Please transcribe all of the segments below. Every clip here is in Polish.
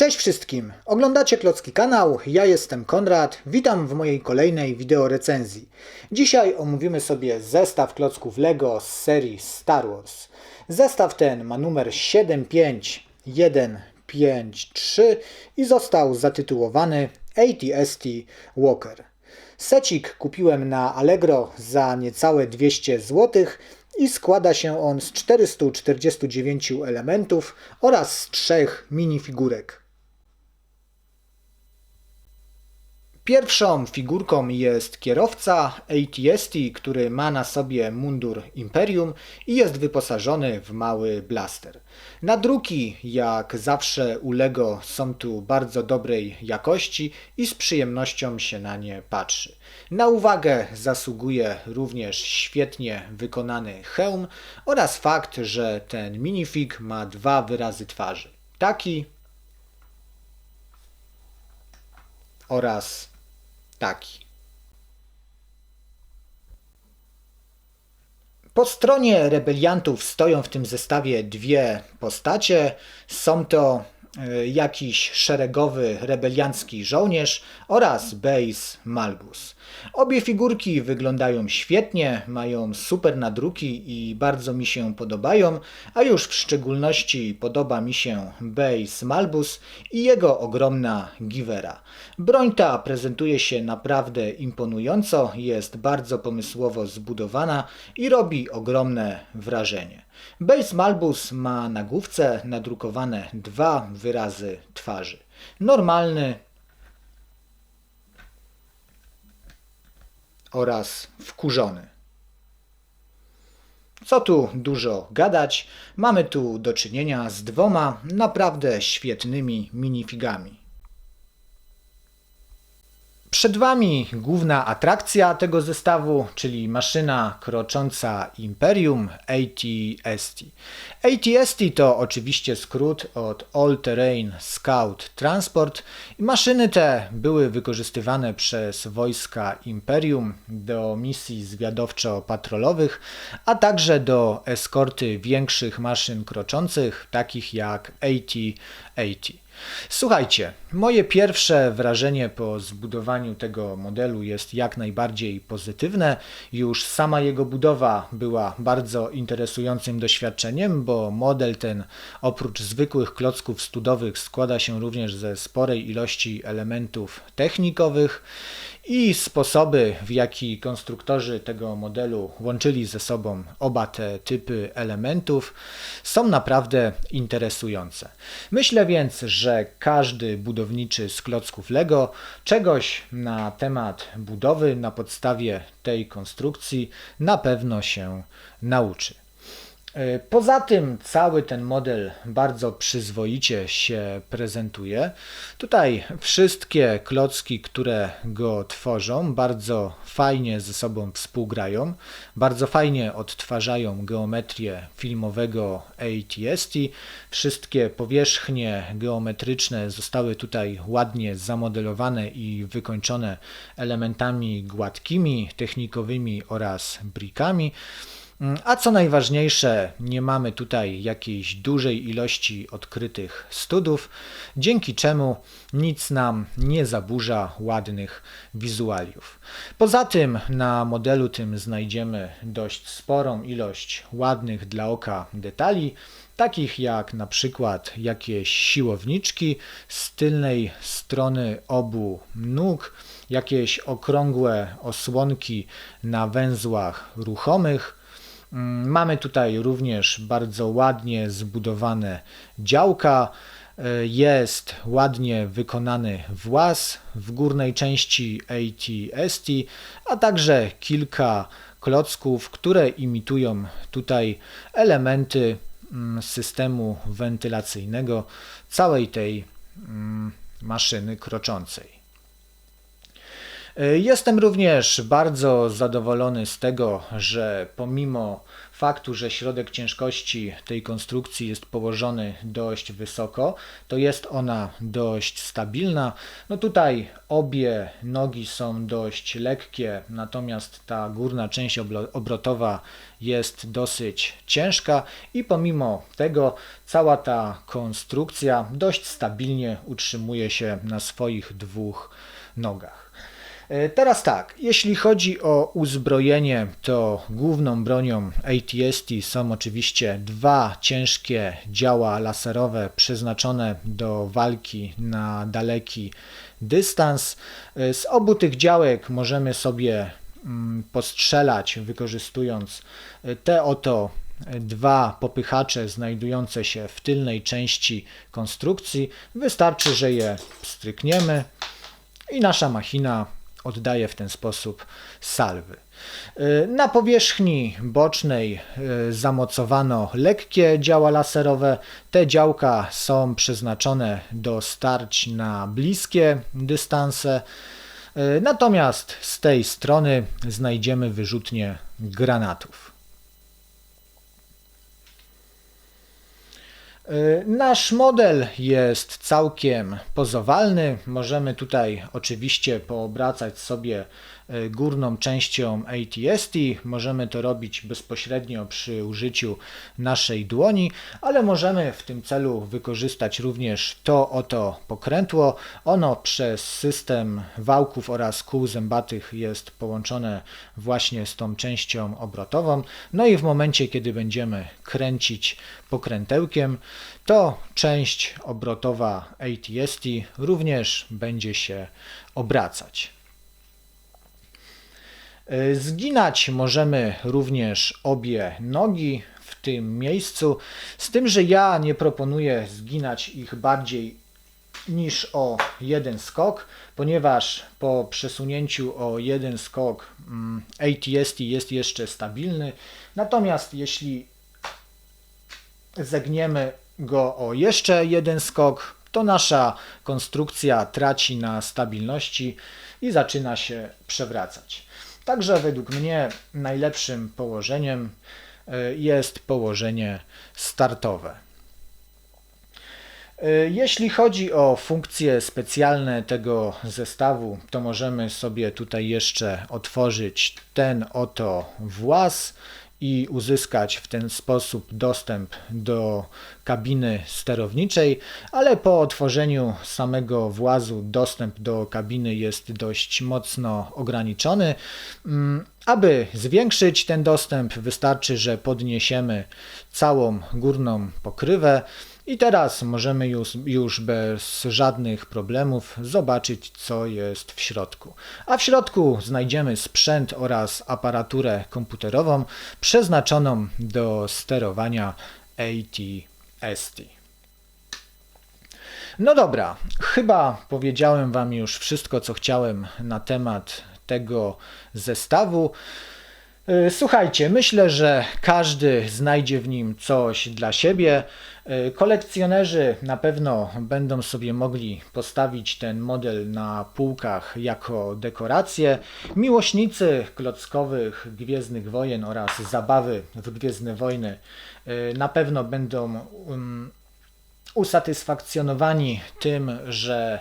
Cześć wszystkim! Oglądacie Klocki Kanał, ja jestem Konrad, witam w mojej kolejnej wideo recenzji. Dzisiaj omówimy sobie zestaw klocków LEGO z serii Star Wars. Zestaw ten ma numer 75153 i został zatytułowany ATST Walker. Secik kupiłem na Allegro za niecałe 200 zł i składa się on z 449 elementów oraz z trzech minifigurek. Pierwszą figurką jest kierowca ATST, który ma na sobie mundur Imperium i jest wyposażony w mały blaster. Nadruki, jak zawsze u LEGO, są tu bardzo dobrej jakości i z przyjemnością się na nie patrzy. Na uwagę zasługuje również świetnie wykonany hełm oraz fakt, że ten minifig ma dwa wyrazy twarzy. Taki oraz taki. Po stronie rebeliantów stoją w tym zestawie dwie postacie. Są to jakiś szeregowy rebeliancki żołnierz oraz Base Malbus. Obie figurki wyglądają świetnie, mają super nadruki i bardzo mi się podobają, a już w szczególności podoba mi się Base Malbus i jego ogromna Givera. Broń ta prezentuje się naprawdę imponująco, jest bardzo pomysłowo zbudowana i robi ogromne wrażenie. Base Malbus ma na główce nadrukowane dwa wyrazy twarzy. Normalny oraz wkurzony. Co tu dużo gadać, mamy tu do czynienia z dwoma naprawdę świetnymi minifigami. Przed Wami główna atrakcja tego zestawu, czyli maszyna krocząca Imperium ATST. ATST to oczywiście skrót od All Terrain Scout Transport maszyny te były wykorzystywane przez wojska Imperium do misji zwiadowczo-patrolowych, a także do eskorty większych maszyn kroczących, takich jak AT-AT. Słuchajcie, moje pierwsze wrażenie po zbudowaniu tego modelu jest jak najbardziej pozytywne. Już sama jego budowa była bardzo interesującym doświadczeniem, bo model ten oprócz zwykłych klocków studowych składa się również ze sporej ilości elementów technikowych i sposoby, w jaki konstruktorzy tego modelu łączyli ze sobą oba te typy elementów, są naprawdę interesujące. Myślę więc, że każdy budowniczy z klocków Lego czegoś na temat budowy na podstawie tej konstrukcji na pewno się nauczy. E, poza tym cały ten model bardzo przyzwoicie się prezentuje. Tutaj wszystkie klocki, które go tworzą, bardzo fajnie ze sobą współgrają, bardzo fajnie odtwarzają geometrię filmowego ATST. Wszystkie powierzchnie geometryczne zostały tutaj ładnie zamodelowane i wykończone elementami gładkimi, technikowymi oraz brikami. Mm, a co najważniejsze, nie mamy tutaj jakiejś dużej ilości odkrytych studów, dzięki czemu nic nam nie zaburza ładnych wizualiów. Poza tym na modelu tym znajdziemy dość sporą ilość ładnych dla oka detali, takich jak na przykład jakieś siłowniczki z tylnej strony obu nóg, jakieś okrągłe osłonki na węzłach ruchomych, mamy tutaj również bardzo ładnie zbudowane działka. E, jest ładnie wykonany włas w górnej części ATST, a także kilka klocków, które imitują tutaj elementy mm, systemu wentylacyjnego całej tej mm, maszyny kroczącej. Y, Jestem również bardzo zadowolony z tego, że pomimo faktu, że środek ciężkości tej konstrukcji jest położony dość wysoko, to jest ona dość stabilna. No tutaj obie nogi są dość lekkie, natomiast ta górna część obrotowa jest dosyć ciężka i pomimo tego cała ta konstrukcja dość stabilnie utrzymuje się na swoich dwóch nogach. E, Teraz tak, jeśli chodzi o uzbrojenie, to główną bronią ATST są oczywiście dwa ciężkie działa laserowe przeznaczone do walki na daleki dystans. E, Z obu tych działek możemy sobie mm, postrzelać wykorzystując e, te oto dwa popychacze znajdujące się w tylnej części konstrukcji. Wystarczy, że je strykniemy i nasza machina oddaje w ten sposób salwy. Y, Na powierzchni bocznej y, zamocowano lekkie działa laserowe. Te działka są przeznaczone do starć na bliskie dystanse. Y, Natomiast z tej strony znajdziemy wyrzutnie granatów. Nasz model jest całkiem pozowalny. Możemy tutaj oczywiście poobracać sobie y, górną częścią ATST. Możemy to robić bezpośrednio przy użyciu naszej dłoni, ale możemy w tym celu wykorzystać również to oto pokrętło. Ono przez system wałków oraz kół zębatych jest połączone właśnie z tą częścią obrotową. No i w momencie, kiedy będziemy kręcić pokrętełkiem, to część obrotowa ATST również będzie się obracać. Y, Zginać możemy również obie nogi w tym miejscu, z tym, że ja nie proponuję zginać ich bardziej niż o jeden skok, ponieważ po przesunięciu o jeden skok mm, ATST jest jeszcze stabilny. Natomiast jeśli zegniemy go o jeszcze jeden skok, to nasza konstrukcja traci na stabilności i zaczyna się przewracać. Także według mnie najlepszym położeniem y, jest położenie startowe. Y, Jeśli chodzi o funkcje specjalne tego zestawu, to możemy sobie tutaj jeszcze otworzyć ten oto włas i uzyskać w ten sposób dostęp do kabiny sterowniczej, ale po otworzeniu samego włazu dostęp do kabiny jest dość mocno ograniczony. Mm, Aby zwiększyć ten dostęp, wystarczy, że podniesiemy całą górną pokrywę. I teraz możemy już, już bez żadnych problemów zobaczyć, co jest w środku. A w środku znajdziemy sprzęt oraz aparaturę komputerową przeznaczoną do sterowania AT-ST. No dobra, chyba powiedziałem Wam już wszystko, co chciałem na temat tego zestawu. Y, Słuchajcie, myślę, że każdy znajdzie w nim coś dla siebie. Y, Kolekcjonerzy na pewno będą sobie mogli postawić ten model na półkach jako dekorację. Miłośnicy klockowych Gwiezdnych Wojen oraz zabawy w Gwiezdne Wojny y, na pewno będą um, usatysfakcjonowani tym, że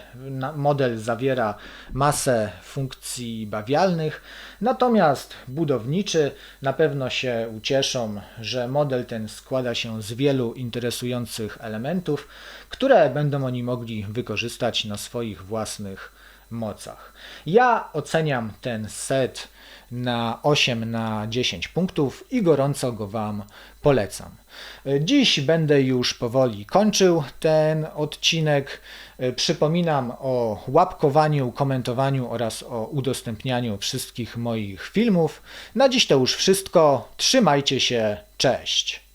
model zawiera masę funkcji bawialnych, natomiast budowniczy na pewno się ucieszą, że model ten składa się z wielu interesujących elementów, które będą oni mogli wykorzystać na swoich własnych mocach. Ja oceniam ten set na 8 na 10 punktów i gorąco go Wam polecam. Dziś będę już powoli kończył ten odcinek. Przypominam o łapkowaniu, komentowaniu oraz o udostępnianiu wszystkich moich filmów. Na dziś to już wszystko. Trzymajcie się. Cześć.